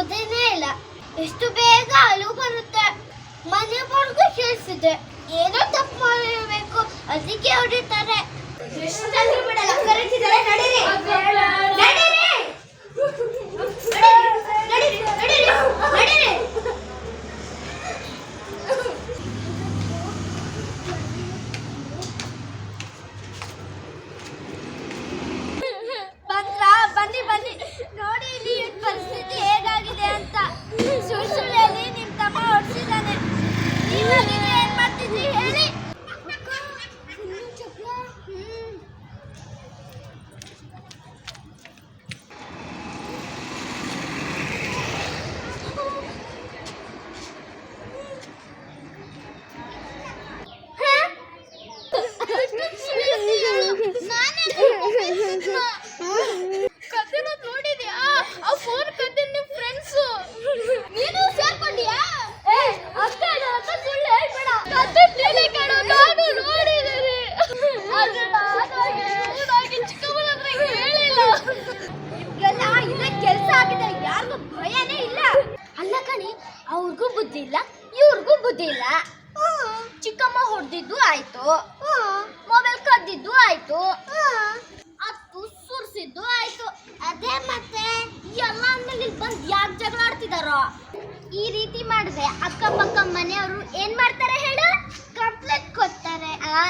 ಎಂಬುದೇನೇ ಇಲ್ಲ. ಎಷ್ಟು ಬೇಗ ಅಳು ಬರುತ್ತೆ. ಮನೆ ಮನೆಯವರೆಗೂ ಕೇಳಿಸಿದೆ ಏನೋ ತಪ್ಪು ಮಾಡಿರಬೇಕು ಅದಕ್ಕೆ ಹೊಡಿತಾರೆ. ಬನ್ನಿ ಬನ್ನಿ. ಬುದ್ಧಿ ಇಲ್ಲ, ಇವ್ರಿಗೂ ಬುದ್ಧಿ ಇಲ್ಲ. ಚಿಕ್ಕಮ್ಮ ಹೊಡೆದಿದ್ದು ಆಯ್ತು. ಮೊಬೈಲ್ ಕದ್ದಿದ್ದು ಆಯ್ತು. ಅತ್ತು ಸುರ್ಸಿದ್ದು ಆಯ್ತು. ಅದೇ ಮತ್ತೆ ಎಲ್ಲ ಅಂದ್ಮೇಲೆ ಇಲ್ಲಿ ಬಂದು ಯಾಕೆ ಜಗಳ ಈ ರೀತಿ ಮಾಡಿದ್ರೆ ಅಕ್ಕಪಕ್ಕ ಮನೆಯವರು ಏನ್ ಮಾಡ್ತಾರೆ ಹೇಳು? ಕಂಪ್ಲೇಂಟ್ ಕೊಡ್ತಾರೆ. ಆ.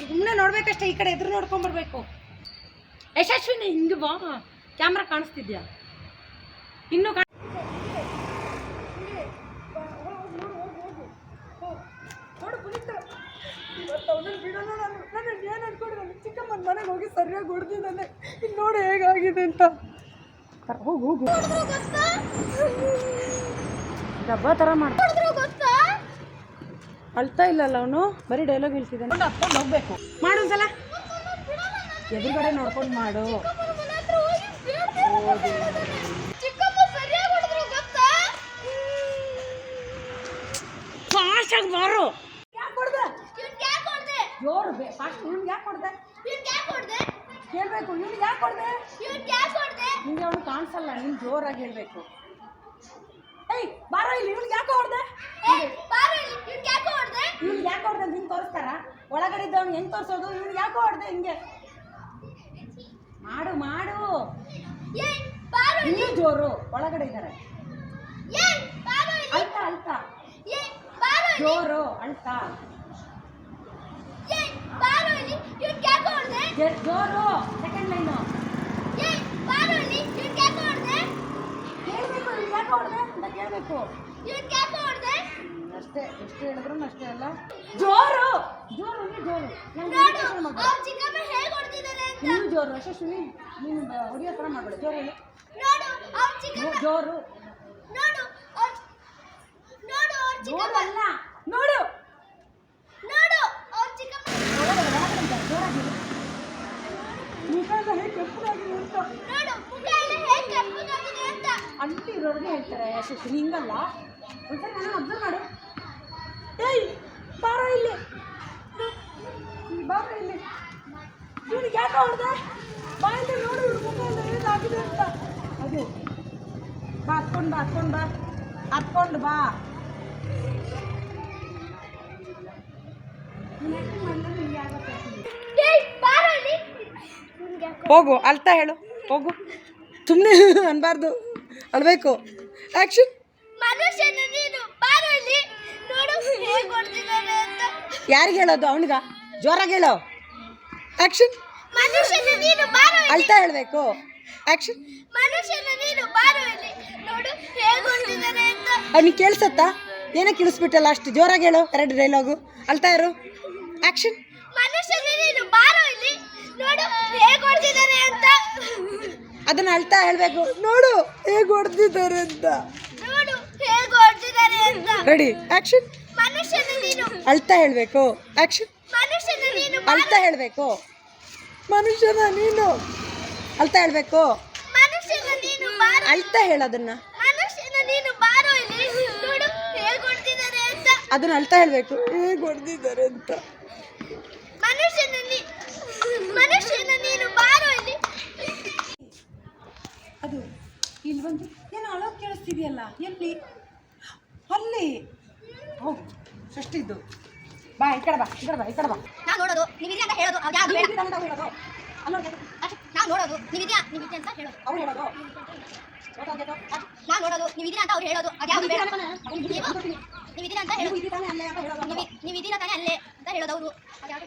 ಸುಮ್ಮನೆ ನೋಡ್ಬೇಕಷ್ಟೇ ಈ ಕಡೆ ಎದುರು ಯಶಸ್ವಿ ನೀ ಹಿಂಗೆ ಬಾ ಕ್ಯಾಮ್ರಾ ಕಾಣಿಸ್ತಿದ್ಯಾ? ಇನ್ನೂ ಕಾಣ ಚಿಕ್ಕಮ್ಮನ ಮನೆಗೆ ಹೋಗಿ ಸರಿಯಾಗಿ ಹೊಡೆದಿದ್ದಾನೆ ಇಲ್ಲಿ ನೋಡು ಹೇಗಾಗಿದೆ ಅಂತ. ಹೋಗು ಹೋಗು. ಡಬ್ಬ ಥರ ಮಾಡ್ತಾರೆ ಅಳ್ತಾ ಇಲ್ಲಲ್ಲ ಅವನು? ಬರೀ ಡೈಲಾಗ್ ಹೇಳ್ತಿದ್ದಾನೆ. ಹೋಗ್ಬೇಕು. ಮಾಡು ಒಂದ್ಸಲ. ಎದುರುಗಡೆ ನೋಡ್ಕೊಂಡು ಮಾಡು. ಅವ್ನು ಹೆಂಗೆ ತೋರಿಸೋದು? ಇವ್ನು ಯಾಕೋ ಹೊಡೆದೆ ಹಿಂಗೆ? ಮಾಡು ಮಾಡು. ಇನ್ನೂ ಜೋರು. ಒಳಗಡೆ ಇದ್ದಾರೆ ಅಳ್ತ ಅಳ್ತ. ಜೋರು ಅಳ್ತ. ಜೋರು. ಸೆಕೆಂಡ್ ಲೈನು ಕೇಳಬೇಕು ಯಾಕೆ ಹೊಡೆದೆ ಅಂತ ಕೇಳಬೇಕು. ಚಿಕ್ಕಮ್ಮ ಎಷ್ಟು ಹೇಳಿದ್ರು ಅಷ್ಟೇ ಅಲ್ಲ. ಜೋರು! ಯಶಸ್ವಿನಿ. ನೀನು ಬ- ಹೊಡಿಯೋ ಥರ ಮಾಡಬೇಡ. ಜೋರು ಹೇಳು. ನೋಡು ಅವ್ರ ಚಿಕ್ಕಮ್ಮ ಜೋ- ಜೋರು. ಜೋರು ಚಿಕ್ಕಮ್ಮ ಅಲ್ಲ. ನೋಡು. ಜೋರಾಗಿ ಮುಖ ಎಲ್ಲ ಹೇಗೆ ಕೆಂಪಗಾಗಿದೆ ಅಂತ. ಅಂಟಿ ಇರೋರಿಗೆ ಹೇಳ್ತಾರೆ ಯಶಸ್ವಿ ಹಿಂಗಲ್ಲ. ಒಂದ್ಸರಿ ನಾನು ಅಬ್ಸರ್ವ್ ಮಾಡು. ಏಯ್ ಬಾರ ಇಲ್ಲಿ. ಬಾರ ಇಲ್ಲಿ. ಇವನಿಗೆ ಯಾಕೆ ಹೊಡೆದೆ? ಬಾಯಲ್ಲಿ ನೋಡು ಇವ್ರ ಮುಖ ಅಂತ. ಅದು. ಬಾ ಹತ್ಕೊಂಡು ಬಾ ಹತ್ಕೊಂಡು ಬಾ. ಹತ್ಕೊಂಡು ಬಾ. ಹೋಗು ಅಳ್ತಾ ಹೇಳು. ಹೋಗು. ಸುಮ್ಮನೆ ಅನ್ಬಾರ್ದು. ಅಳ್ಬೇಕು. ಆಕ್ಷನ್ ಮನುಷ್ಯನ ನೀನು ಬಾರೋ ಇಲ್ಲಿ ನೋಡು ಹೇಗೆ ಹೊಡ್ದಿದ್ದಾರೆ ಅಂತ ಯಾರಿಗೆ ಹೇಳೋದು ಅವನಿಗ? ಜೋರಾಗಿ ಹೇಳೋ. ಆ್ಯಕ್ಷನ್ ಅಳ್ತಾ ಹೇಳಬೇಕು. ಆ್ಯಕ್ಷನ್ ಅವ್ನಿಗೆ ಕೇಳಿಸತ್ತಾ? ಏನೋ ಕೇಳಿಸ್ಬಿಟ್ಟಲ್ಲ ಅಷ್ಟು ಜೋರಾಗಿ ಹೇಳು ಎರಡು ಡೈಲಾಗು ಅಳ್ತಾ ಇರು. ಆ್ಯಕ್ಷನ್ ಅದನ್ನ ಅಳ್ತಾ ಹೇಳಬೇಕು. ನೋಡು ಹೇಗೆ ಹೊಡೆದಿದ್ದಾರೆ ಅಂತ. ರೆಡಿ ಆ್ಯಕ್ಷನ್ ಅಳ್ತಾ ಹೇಳಬೇಕು. ಆ್ಯಕ್ಷನ್ ಮನುಷ್ಯನ ನೀನು ಅಳ್ತಾ ಹೇಳಬೇಕು. ಮನುಷ್ಯನ ನೀನು. ಅಳ್ತಾ ಹೇಳಬೇಕು. ಮನುಷ್ಯನ ನೀನು ಬಾರೋ. ಅಳ್ತಾ ಹೇಳೋದನ್ನ ಮನುಷ್ಯನ ನೀನು ಬಾರೋ ಇಲ್ಲಿ. ನೋಡು ಹೇಗೆ ಅಂತ. ಅದನ್ನ ಅಳ್ತಾ ಹೇಳಬೇಕು. ಹೇಗೆ ಹೊಡೆದಿದ್ದಾರೆ ಅಂತ. ಮನುಷ್ಯನ ನೀ ಮನುಷ್ಯನ ನೀನು ಬಾರೋ ಇಲ್ಲಿ. ಅದು ಇಲ್ಲಿ ಬಂದು ಏನು ಅಳೋ ಕೇಳಿಸ್ತಿದೆಯಲ್ಲ? ಎಲ್ಲಿ? ಅಲ್ಲಿ. ಸೃಷ್ಟಿದ್ದು ಬಾ ಈ ಕಡೆ ಬಾ ಈ ಕಡೆ ಬಾ ಈ ಕಡೆ ಬಾ. ನಾನು ನೋಡೋದು ನೀವಿದೆ ಅಂತ ಹೇಳೋದು ಅವ್ರು ಯಾವ್ದು ಬೇಡ. ಅಂತ ಹೇಳೋದು. ಅಲ್ಲ ನೋಡೋದು ಅಷ್ಟೇ ನಾ ನೋಡೋದು ನೀವಿದ್ಯಾ ನೀವಿದೆ ಅಂತ ಹೇಳೋದು. ಅವ್ರು ಹೇಳೋದು. ನಾನು ನೋಡೋದು ನೋಡೋದು ಇದೆಯಾ ಅಂತ ಅವ್ರು ಹೇಳೋದು ಅದು ಯಾವ್ದು ಬೇಡ. ಗೊತ್ತಿಲ್ಲ. ನೀವಿದ್ದೀರಾ ಅಂತ ನೀವು ಹೇಳೋದು. ನೀವು ಅಂತ ಹೇಳೋದು. ನೀವು ನೀವಿದ್ದೀರಾ ತಾನೇ ಅಲ್ಲೇ ಅಂತ ಹೇಳೋದು ಅವರು. ಅದು ಯಾವ್ದು?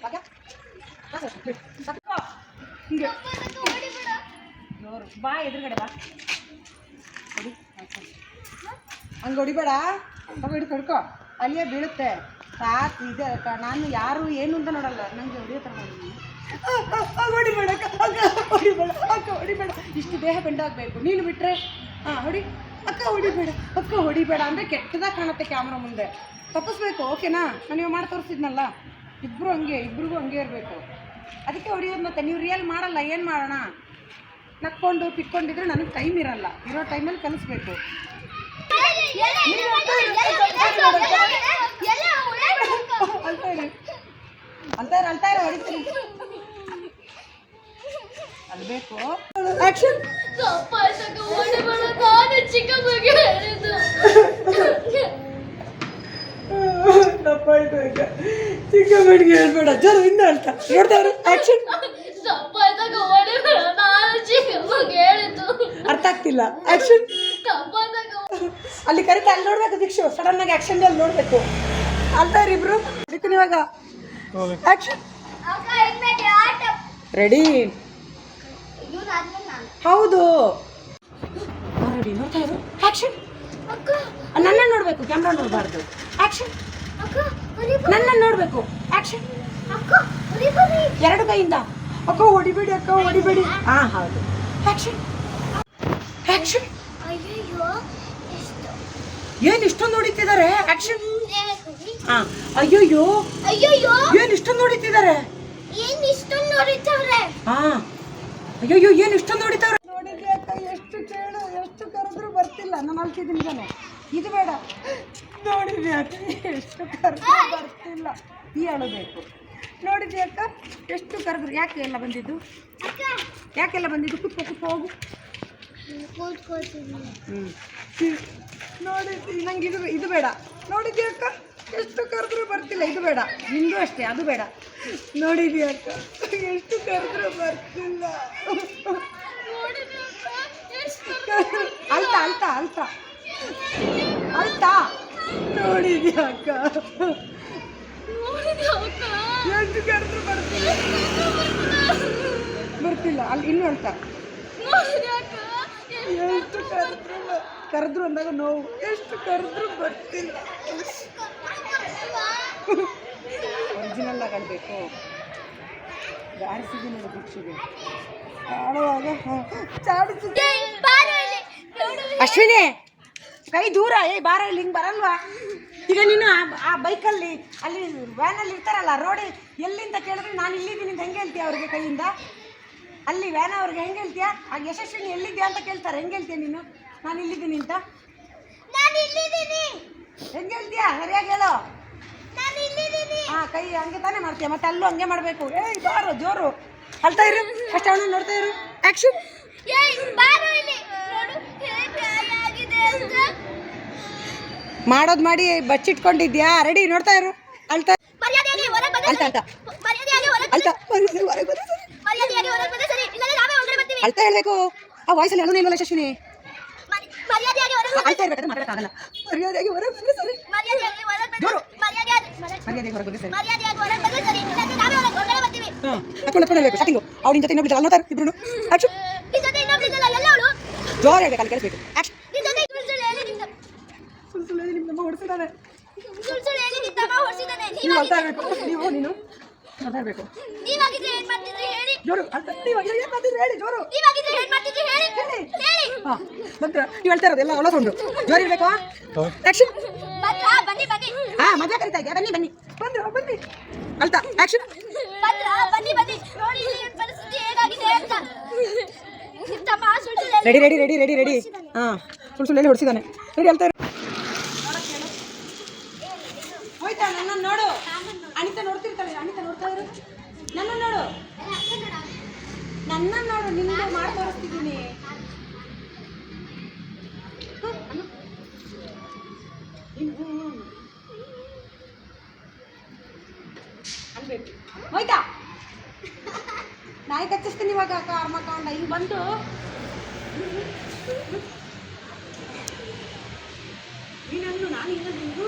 ಬಾ ಎದುರುಗಡೆ ಬಾ. ಹಂಗೆ ಹೊಡಿಬೇಡ. ಹಿಡ್ಕೊ. ಅಲ್ಲಿಯೇ ಬೀಳುತ್ತೆ. ಸಾಕು ಇದೆ ನಾನು ಯಾರು ಏನು ಅಂತ ನೋಡಲ್ಲ. ನನಗೆ ಹೊಡಿಯೋ ಮಾಡಿ ಹೊಡಿಬೇಡ ಹೊಡಿಬೇಡ ಅಕ್ಕ ಹೊಡಿಬೇಡ ಇಷ್ಟು ದೇಹ ಬೆಂಡಾಗಬೇಕು. ನೀನು ಬಿಟ್ಟರೆ ಹಾಂ ಹೊಡಿ. ಅಕ್ಕ ಹೊಡಿಬೇಡ ಅಕ್ಕ ಹೊಡಿಬೇಡ ಅಂದರೆ ಕೆಟ್ಟದಾಗ ಕಾಣುತ್ತೆ ಕ್ಯಾಮ್ರಾ ಮುಂದೆ. ತಪ್ಪಿಸ್ಬೇಕು ಓಕೆನಾ ನಾನು ಇವಾಗ ಮಾಡಿ ತೋರಿಸಿದ್ನಲ್ಲ. ಇಬ್ಬರು ಹಂಗೆ, ಇಬ್ರಿಗೂ ಹಂಗೆ ಇರಬೇಕು. ಅದಕ್ಕೆ ಹೊಡಿಯೋದು ಮತ್ತೆ ನೀವು ರಿಯಲ್ ಮಾಡಲ್ಲ, ಏನು ಮಾಡೋಣ? ನಕ್ಕೊಂಡು ಪಿಕ್ಕೊಂಡಿದ್ರೆ ನನಗೆ ಟೈಮ್ ಇರಲ್ಲ. ಇರೋ ಟೈಮಲ್ಲಿ ಕಲಿಸ್ಬೇಕು. ಅಳ್ತಾ ಇರು ಹೊಡಿತೀನಿ ಅಲ್ಬೇಕು ಆಕ್ಷನ್ ತಪ್ಪಾಯ್ತು ಈಗ ಚಿಕ್ಕ ಮಡಿಗೆ ಹೇಳ್ಬೇಡ ಜರ ಹಿಂದ ಅಂತ ನೋಡ್ತಾವ್ರು ಆಕ್ಷನ್ ಅರ್ಥ ಆಗ್ತಿಲ್ಲ ಆಕ್ಷನ್ ಅಲ್ಲಿ ಕರಿತಾ, ಅಲ್ಲಿ ನೋಡ್ಬೇಕು ದೀಕ್ಷು. ಸಡನ್ ಆಗಿ ಆಕ್ಷನ್ ಅಲ್ಲಿ ನೋಡ್ಬೇಕು. ಇಬ್ರು ಅದಕ್ಕೆ ಇವಾಗ ರೆಡಿ ಹೌದು. ನನ್ನ ನೋಡ್ಬೇಕು ಕ್ಯಾಮ್ರಾ ನೋಡಬಾರ್ದು. ಆಕ್ಷನ್ ನನ್ನ ನೋಡ್ಬೇಕು. ಆಕ್ಷನ್ ಎರಡು ಕೈಯಿಂದ. ಅಕ್ಕ, ಹೊಡಿಬೇಡಿ ಅಕ್ಕ, ಹೊಡಿಬೇಡಿ. ಹಾ ಹೌದು. ಆಕ್ಷನ್ ಆಕ್ಷನ್ ಏನ್ ಇಷ್ಟೊಂದು ಹೊಡಿತಿದ್ದಾರೆ ಆಕ್ಷನ್ ಹಾ. ಅಯ್ಯೋಯ್ಯೋ. ಅಯ್ಯಯ್ಯೋ. ಏನ್ ಇಷ್ಟೊಂದು ಹೊಡಿತಿದ್ದಾರೆ ಏನ್ ಇಷ್ಟೊಂದು ನೋಡಿತವ್ರೆ? ಹಾ. ಅಯ್ಯೋಯ್ಯೋ ಏನ್ ಇಷ್ಟೊಂದು ಹೊಡಿತಾವ್ರೆ ನೋಡಿದ್ರಿ ಅಕ್ಕ ಎಷ್ಟು ಕೇಳು ಎಷ್ಟು ಕರೆದ್ರು ಬರ್ತಿಲ್ಲ. ನಾನು ಅಲ್ತಿದ್ದೀನಿ ನಾನು ಇದು ಬೇಡ. ನೋಡಿದ್ರಿ ಅಕ್ಕ ಎಷ್ಟು ಕರೆದ್ರು ಬರ್ತಿಲ್ಲ. ಈ ಅಳಬೇಕು ನೋಡಿದ್ರಿ ಅಕ್ಕ ಎಷ್ಟು ಕರೆದ್ರು ಯಾಕೆ ಎಲ್ಲ ಬಂದಿದ್ದು? ಅಕ್ಕ. ಯಾಕೆಲ್ಲ ಬಂದಿದ್ದು? ಕುತ್ಕೋ ಕುತ್ಕೋ ಹೋಗು. ಹ್ಞೂ ನೋಡಿದ್ರಿ ನಂಗೆ ಇದು ಇದು ಬೇಡ. ನೋಡಿದ್ಯಾ ಅಕ್ಕ? ಎಷ್ಟು ಕರೆದ್ರೂ ಬರ್ತಿಲ್ಲ. ಇದು ಬೇಡ. ನಿಂದು ಅಷ್ಟೇ, ಅದು ಬೇಡ. ನೋಡಿದ್ಯಾ ಅಕ್ಕ? ಎಷ್ಟು ಕರೆದ್ರು ಬರ್ತಿಲ್ಲ. ಅಲ್ತ ಅಲ್ತ ಅಲ್ತ ಅಲ್ತ ನೋಡಿದ್ಯಾ ಅಕ್ಕ? ಎಷ್ಟು ಕರೆದ್ರೂ ಬರ್ತಿಲ್ಲ. ಬರ್ತಿಲ್ಲ. ಅಲ್ಲಿ ಇನ್ನೂ ಅಳ್ತಾ. ಎಷ್ಟು ಕರೆದ್ರು ಕರೆದ್ರು ಅಂದಾಗ ನೋವು. ಎಷ್ಟು ಕರೆದ್ರು ಬರ್ತಿಲ್ಲ. ಒರಿಜಿನಲ್ ಆಗಬೇಕು ಜಾಡಿಸಿದ್ದೀನಿ ನೋಡು ಭಿಕ್ಷೆಗೆ. ಆಡುವಾಗ ಅಶ್ವಿನಿ, ಕೈ ದೂರ ಏ ಬಾರ ಇಲ್ಲಿ, ಹಿಂಗೆ ಬರಲ್ವಾ? ಈಗ ನೀನು ಆ- ಆ ಬೈಕಲ್ಲಿ, ಅಲ್ಲಿ ವ್ಯಾನಲ್ಲಿ ಇರ್ತಾರಲ್ಲ ರೋಡಿ ಎಲ್ಲಿಂದ ಕೇಳಿದ್ರೆ ನಾನು ಇಲ್ಲಿದ್ದೀನಿ ಅಂತ ಹೆಂಗೆ ಹೇಳ್ತೀಯ ಅವ್ರಿಗೆ ಕೈಯಿಂದ? ಅಲ್ಲಿ ವ್ಯಾನ್ ಅವ್ರಿಗೆ ಹೆಂಗೆ ಹೇಳ್ತೀಯಾ? ಆಗ ಯಶಸ್ವಿನಿ ಎಲ್ಲಿದ್ಯಾ ಅಂತ ಕೇಳ್ತಾರೆ. ಹೆಂಗೆ ಹೇಳ್ತೀಯ ನೀನು? ನಾನು ಇಲ್ಲಿದ್ದೀನಿ ಅಂತ. ನಾನು ಇಲ್ಲಿದ್ದೀನಿ. ಹೆಂಗೆ ಹೇಳ್ತೀಯ? ಸರಿಯಾಗಿ ಹೇಳೋ. ನಾನು ಇಲ್ಲಿದ್ದೀನಿ. ಹಾಂ ಕೈ ಹಂಗೆ ತಾನೇ ಮಾಡ್ತೀಯ? ಮತ್ತೆ ಅಲ್ಲೂ ಹಂಗೆ ಮಾಡಬೇಕು. ಏಯ್ ಬಾರು ಜೋರು. ಅಳ್ತಾ ಇರು. ಫಸ್ಟ್ ಅವನು ನೋಡ್ತಾ ಇರು. ಆಕ್ಷನ್ ಮಾಡೋದು ಮಾಡಿ ಬಚ್ಚಿಟ್ಕೊಂಡಿದ್ಯಾ? ರೆಡಿ ನೋಡ್ತಾ ಇರು. ಅಳ್ತಾ ಅಳ್ತಾ ಅಳ್ತಾ. ಅಳ್ತಾ ಅಳ್ತಾ ಹೇಳ್ಬೇಕು ಆ ವಾಯ್ಸಲ್ಲಿ ಹೇಳೋದೇ ಇಲ್ವಲ್ಲ ಬಂದ್ರೆ ಅಳ್ತಾ ಇರ್ಬೇಕಾದ್ರೆ ಮಾತಾಡಕ್ಕಾಗಲ್ಲ ಮರ್ಯಾದೆಯಾಗಿ ಹೊರಗೆ ಸರಿ. ಮರ್ಯಾದೆಯಾಗಿ ಸರಿ. ನಾವೇ ಹಾಂ ಹೇಳ್ಬೇಕು. ಸ್ಟಾರ್ಟಿಂಗು ಜೊತೆ ನೋಡ್ತಾರೆ ಇಬ್ರು ಜೋರು ಹೇಳ್ಬೇಕು ಅಲ್ಲಿ ಕೇಳಿಸ್ಬೇಕು ಸುಳ್ಳು ಸುಳ್ಳು ಹೇಳಿ ನಿಮ್ಮ ಹೊಡ್ಸಿದ್ದಾನೆ. ಅಳ್ತಾ ನೀನು? ನೀವಾಗಿದ್ರೆ ಏನ್ ಮಾಡ್ತಿದ್ರಿ ಹೇಳಿ? ಜೋರು ಅಳ್ತಾ ನೀವು ಏನು ಮಾಡ್ತಿದ್ರಿ ಹೇಳಿ ಜೋರು. ನೀವಾಗಿದ್ರೆ ಏನ್ ಮಾಡ್ತಿದ್ರಿ ಹೇಳಿ? ಹೇಳಿ. ಹಾಂ ನಂತರ ನೀವು ಹೇಳ್ತಾ ಇರೋದು ಎಲ್ಲ ಅವಳ ಸೌಂಡು ಜೋರು ಇರಬೇಕು ಆಕ್ಷನ್ ಬಂದ್ರಾ ಬನ್ನಿ ಬನ್ನಿ. ಹಾ ಮಜಾ ಕರಿತಾ ಇದೆಯಾ? ಬನ್ನಿ ಬನ್ನಿ. ಬಂದ್ರು ಬನ್ನಿ. ಅಳ್ತಾ ಆಕ್ಷನ್ ಬಂದ್ರಾ ಬನ್ನಿ ಬನ್ನಿ. ನೋಡಿ ಇಲ್ಲಿ ಇವ್ನ್ ಪರಿಸ್ಥಿತಿ ಹೇಗಾಗಿದೆ ಅಂತ. Ready ready ready ready ready ಹಾ ಸುಳ್ಳು ಸುಳ್ಳು ಹೇಳಿ ಹೊಡಿಸಿದಾನೆ ರೆಡಿ ಹೇಳ್ತಾ ಇಲ್ಲಿ ಕಾಂಡ ಹಿಂಗೆ ಬಂದು. ನೀನನ್ನು ನಾನು ಇನ್ನೊಂದು ನಿಂದು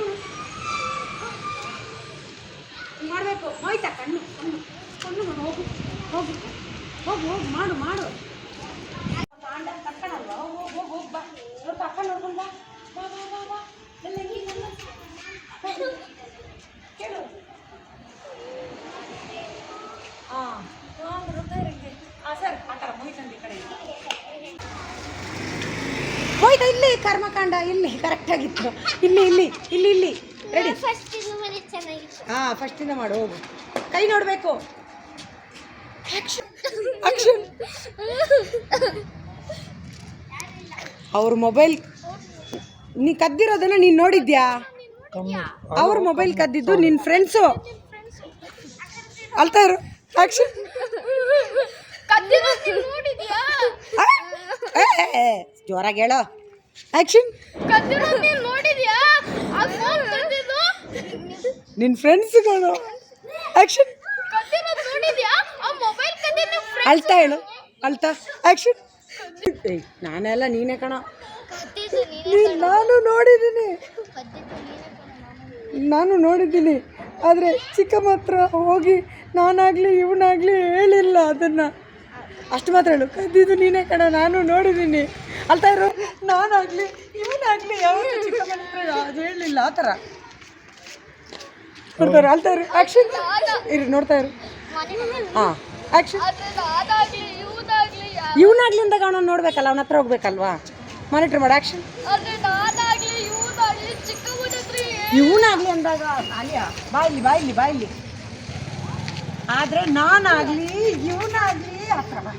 ಮಾಡಬೇಕು. ಹೋಯ್ತಾ ಕಣ್ಣು ಕಣ್ಣು ಕಣ್ಣು ಮಾಡು, ಹೋಗು ಹೋಗು ಹೋಗು ಹೋಗು ಮಾಡು ಮಾಡು. ಕಾಂಡ ಕಟ್ಕೊಳಲ್ವಾ ಹೋಗು ಹೋಗು ಹೋಗು ಬಾ. ನೋಡ್ಕೊ ಅಕ್ಕ ನೋಡ್ಕೊಂಡು ಬಾ. ಬಾ ಬಾ ಬಾ ಬಾ. ಎಲ್ಲ ಹಿಂಗೆ ಹಿಂಗೆ ಹೋಗು. ಕೇಳು ಹಾಂ ಹಾಂ ಸರ್ ಆ ಥರ ಮುಗಿತಂದು ಈ ಕಡೆ ಹೋಯ್ತಾ ಇಲ್ಲಿ ಕರ್ಮಕಾಂಡ ಇಲ್ಲಿ ಕರೆಕ್ಟ್ ಆಗಿತ್ತು. ಇಲ್ಲಿ ಇಲ್ಲಿ ಇಲ್ಲಿ ಇಲ್ಲಿ. ರೆಡಿ ಫಸ್ಟ್ ಇಂದ ಹಾಂ ಫಸ್ಟಿಂದ ಮಾಡು ಹೋಗು. ಕೈ ನೋಡಬೇಕು. ಆಕ್ಷನ್ ಅವ್ರ ಮೊಬೈಲ್ ನೀ ಕದ್ದಿರೋದನ್ನ ನೀನು ನೋಡಿದ್ಯಾ? ಅವ್ರ ಮೊಬೈಲ್ ಕದ್ದಿದ್ದು ನಿನ್ನ ಫ್ರೆಂಡ್ಸು ಅಲ್ತಾ ಇರು ಆಕ್ಷನ್ ಜೋರಾಗಿ ಹೇಳೋ. ಆಕ್ಷನ್ ಕದ್ದಿರೋದು ನೀನ್ ನೋಡಿದ್ಯಾ? ಆ ಫೋನ್ ಕದ್ದಿದ್ದು ನಿನ್ನ ಫ್ರೆಂಡ್ಸ್ಗಳು ಆಕ್ಷನ್ ಕದ್ದಿರೋದು ನೋಡಿದ್ಯಾ? ಆ ಮೊಬೈಲ್ ಕದ್ದಿದ್ದು ಅಳ್ತಾ ಹೇಳು. ಅಳ್ತಾ. ಆಕ್ಷನ್ ಏಯ್ ನಾನೆಲ್ಲ ನೀನೇ ಕಣ. ನೀನ್ ನಾನು ನೋಡಿದ್ದೀನಿ. ನಾನು ನೋಡಿದ್ದೀನಿ. ಆದರೆ ಚಿಕ್ಕ ಮಾತ್ರ ಹೋಗಿ ನಾನಾಗಲಿ ಇವನಾಗಲಿ ಹೇಳಿಲ್ಲ ಅದನ್ನು. ಅಷ್ಟು ಮಾತ್ರ ಹೇಳು. ಕದ್ದಿದ್ದು ನೀನೇ ಕಣ, ನಾನು ನೋಡಿದ್ದೀನಿ. ಅಲ್ತಾ ಇರೋ. ನಾನಾಗಲಿ, ಇವನಾಗ್ಲಿ ಯಾವ ಅದು ಹೇಳಲಿಲ್ಲ, ಆ ಥರ. ನೋಡ್ತಾರೆ ಅಲ್ತಾ ಇರು. ಆ್ಯಕ್ಷನ್ ಇರು, ನೋಡ್ತಾ ಇರು. ಹಾಂ ಆ್ಯಕ್ಷನ್ ಇವನಾಗ್ಲಿ ಅಂದಾಗ ಅವನ ನೋಡ್ಬೇಕಲ್ಲ, ಅವನ ಹತ್ರ ಹೋಗ್ಬೇಕಲ್ವಾ? ಮಾನಿಟ್ರ್ ಮಾಡಿ ಆ್ಯಕ್ಷನ್ ಇವನಾಗ್ಲಿ ಅಂದಾಗ ಬಾಯಿಲಿ ಬಾಯಿಲಿ ಬಾಯಿಲಿ. ಆದ್ರೆ ನಾನಾಗ್ಲಿ, ಇವನಾಗ್ಲಿ. ಹತ್ರ ಬಾ.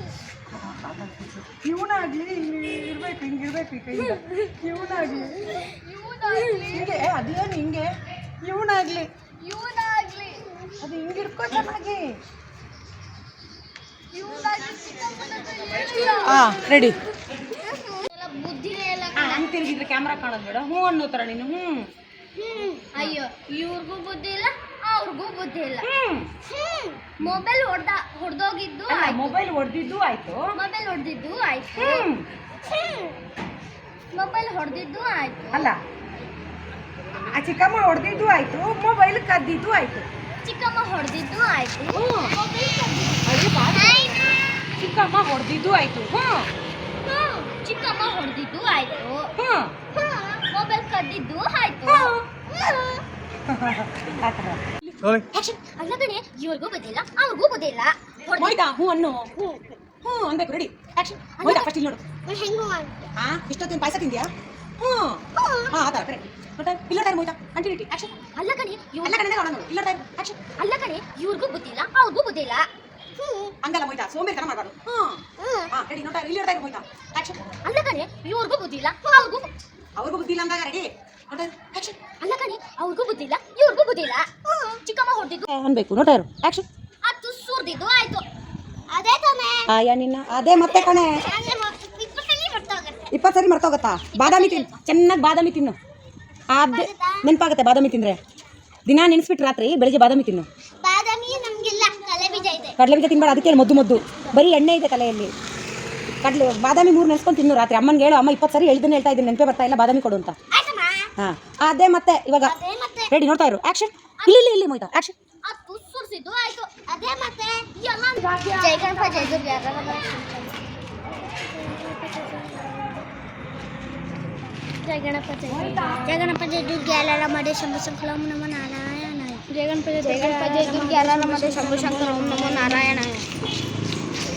ಇವನಾಗ್ಲಿ, ಇಲ್ಲಿ ಇರ್ಬೇಕು, ಹಿಂಗೆ ಇರ್ಬೇಕು ಈ ಕೈಯಿಂದ. ಇವನಾಗ್ಲಿ. ಹಿಂಗೆ ಅದೇನು ಹಿಂಗೆ? ಇವನಾಗ್ಲಿ. ಅದು ಹಿಂಗೆ ಇಟ್ಕೋ ಚೆನ್ನಾಗಿ. ಹತ್ರ ಹಾಂ ರೆಡಿ ಹಂಗೆ ತಿರುಗಿದ್ರೆ ಕ್ಯಾಮ್ರಾ ಕಾಣೋದು ಬೇಡ. ಹ್ಞೂ ಅನ್ನೋ ಥರ ನೀನು, ಹ್ಞೂ. ಅಯ್ಯೋ, ಇವ್ರಿಗೂ ಬುದ್ಧಿ ಇಲ್ಲ. ಅವ್ರಿಗೂ ಬುದ್ಧಿ ಇಲ್ಲ. ಹ್ಮ್. ಮೊಬೈಲ್ ಹೊಡ್ದ ಹೊಡೆದೋಗಿದ್ದು ಅಲ್ಲ ಮೊಬೈಲ್ ಹೊಡೆದಿದ್ದು ಆಯ್ತು. ಮೊಬೈಲ್ ಹೊಡೆದಿದ್ದು ಆಯ್ತು. ಹ್ಞೂ ಮೊಬೈಲ್ ಹೊಡೆದಿದ್ದು ಆಯ್ತು. ಅಲ್ಲ ಆ ಚಿಕ್ಕಮ್ಮ ಹೊಡೆದಿದ್ದು ಆಯ್ತು ಮೊಬೈಲ್ ಕದ್ದಿದ್ದು ಆಯ್ತು. ಚಿಕ್ಕಮ್ಮ ಹೊಡೆದಿದ್ದು ಆಯ್ತು. ಹ್ಮ್. ಮೊಬೈಲ್ ಕದ್ದಿದ್ದು ಅದೇ ಬಾ- ಆಯ್ತು. ಚಿಕ್ಕಮ್ಮ ಹೊಡೆದಿದ್ದು ಆಯ್ತು. ಹ್ಞೂ ಹ್ಮ್. ಚಿಕ್ಕಮ್ಮ ಹೊಡೆದಿದ್ದು ಆಯ್ತು. ಹಾಂ ಮೊಬೈಲ್ ಕದ್ದಿದ್ದು ಆಯ್ತು. ಆ ಥರ. ಆಕ್ಷನ್ ಅಲ್ಲ ಕಣೆ ಇವ್ರಿಗೂ ಬುದ್ಧಿಲ್ಲ ಅವ್ರಿಗೂ ಮೊಯ್ತಾ ಹ್ಞೂ ಅನ್ನು ಹೂ ಹ್ಞೂ ಅನ್ಬೇಕು ರೆಡಿ ಆಕ್ಷನ್ ಮೊಯ್ತಾ ಫಸ್ಟ್ ಇಲ್ಲಿ ನೋಡು ಹೆಂಗು ಹಾ ಇಷ್ಟೊತ್ತಿನ ಪಾಯಸ ತಿಂದ್ಯಾ ಹ್ಞೂ ಹಾಂ ಆ ಥರ ಕರೆಕ್ಟ್ ನೋಡ್ತಾ ಇಲ್ಲ ಟೈಮ್ ಹೋಯ್ತಾ ಆಕ್ಷನ್ ಅಲ್ಲ ಕಣೆ ಇವ್ರು ಅಲ್ಲ ನೋಡೋಣ ಇಲ್ಲ ಟೈಮ್ ಆಕ್ಷನ್ ಅಲ್ಲ ಕಣೆ ಇವ್ರಿಗೂ ಗೊತ್ತಿಲ್ಲ ಅವ್ರಿಗೂ ಗೊತ್ತಿಲ್ಲ ಹಂಗಲ್ಲ ಮೊಯ್ತಾ ಸೋಂಬೇರಿ ಥರ ಮಾಡಬಾರ್ದು ಹ್ಞೂ ಹಾ ರೆಡಿ ನೋಡ್ತಾ ಇಲ್ಲಿ ಹೋಯ್ತಾ ಆಕ್ಷನ್ ಅಲ್ಲ ಕಣೆ ಇವ್ರಿಗೂ ಬುದ್ಧಿಲ್ಲ ಅವ್ರಿಗೂ ಅವ್ರಿಗೂ ಬುದ್ಧಿ ಇಲ್ಲ ಅಂದಾಗ ರೆಡಿ ಆಕ್ಷನ್ ಅಲ್ಲ ಕಣೆ ಅವ್ರಿಗೂ ಬುದ್ಧಿಲ್ಲ ಇವ್ರಿಗೂ ಬುದ್ಧಿಲ್ಲ ಚಿಕ್ಕಮ್ಮ ಹೊಡೆದಿದ್ದು. ಅನ್ಬೇಕು ಇರು ಆಕ್ಷನ್ ಅದು ಸುರಿದಿದ್ದು ಆಯ್ತು. ಅದೇ ತಾನೇ. ಆಯಾ ನಿನ್ನ ಅದೇ ಮತ್ತೆ ಕಣೆ. ಇಪ್ಪತ್ತು ಸರಿ ಮರ್ತೋಗತ್ತಾ ಬಾದಾಮಿ ತಿನ್ ಚೆನ್ನಾಗಿ ಬಾದಾಮಿ ತಿನ್ನು. ಅದೇ ನೆನಪಾಗುತ್ತೆ ಬಾದಾಮಿ ತಿಂದರೆ? ದಿನ ನೆನೆಸ್ಬಿಟ್ಟು ರಾತ್ರಿ ಬೆಳಿಗ್ಗೆ ಬಾದಾಮಿ ತಿನ್ನು. ಬಾದಾಮಿ ನಮ್ಗಿಲ್ಲ ಕಲೆ ಬೀಜ ಇದೆ. ಕಡಲೆ ಬೀಜ ತಿನ್ಬೇಡ ಅದಕ್ಕೆ ಮದ್ದು ಮದ್ದು. ಬರೀ ಎಣ್ಣೆ ಇದೆ ತಲೆಯಲ್ಲಿ. ಕಡಲೆ ಬಾದಾಮಿ ಮೂರು ನೆನೆಸ್ಕೊಂಡು ತಿನ್ನು ರಾತ್ರಿ. ಅಮ್ಮನಿಗೆ ಹೇಳು ಅಮ್ಮ ಇಪ್ಪತ್ತು ಸರಿ ಹೇಳ್ದನ್ನ ಹೇಳ್ತಾ ಇದ್ದೀನಿ ನೆನಪೇ ಬರ್ತಾ ಇಲ್ಲ ಬಾದಾಮಿ ಕೊಡು ಅಂತ. ಹಾಂ ಅದೇ ಮತ್ತೆ ಇವಾಗ ರೆಡಿ ನೋಡ್ತಾ ಇರು. ಆಕ್ಷನ್ ಇಲ್ಲಿ ಇಲ್ಲಿ ಇಲ್ಲಿ ಮೊಯ್ತಾ ಆಕ್ಷನ್ ಜಯ ಗಣಪ ಜೈ ದುರ್ಗ. ಜೈ ಗಣಪ ಜಯ ದುರ್ಗೆ. ಜೈ ಮಡೆ ಶಂಭು ಶಂಕರ ಓಂ ನಮೋ ನಾರಾಯಣ ಜೈ ಗಣಪ ಜೈ ಗಣಪ ಜೈ ದುರ್ಗೆ. ಎಲ್ಲರ ಮಡೆ ಶಂಭು ಶಂಕರ ಓಂ ನಮೋ ನಾರಾಯಣ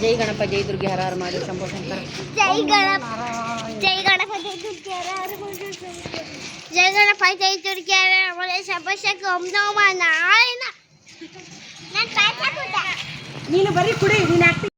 ಜೈ ಗಣಪ ಜೈ ದುರ್ಗೆ. ಹರ ಹರ ಮಾಡಿ ಶಂಭು ಶಂಕರ. ಜೈ ಗಣಪ ಜೈ ಗಣಪ ಜಯ ದುರ್ಗೆ ಎಲ್ಲರ ಮಡೆ ಜೈ ಗಣಪ ಜೈ ದುರ್ಗ ಎಲ್ಲರ ಮಡೆ ಶಂಭು ಶಂಕರ ಓಂ ನಮೋ ನಾರಾಯಣ ನಾನು ನೀನು ಬರೀ ಕುಡಿ, ನೀನು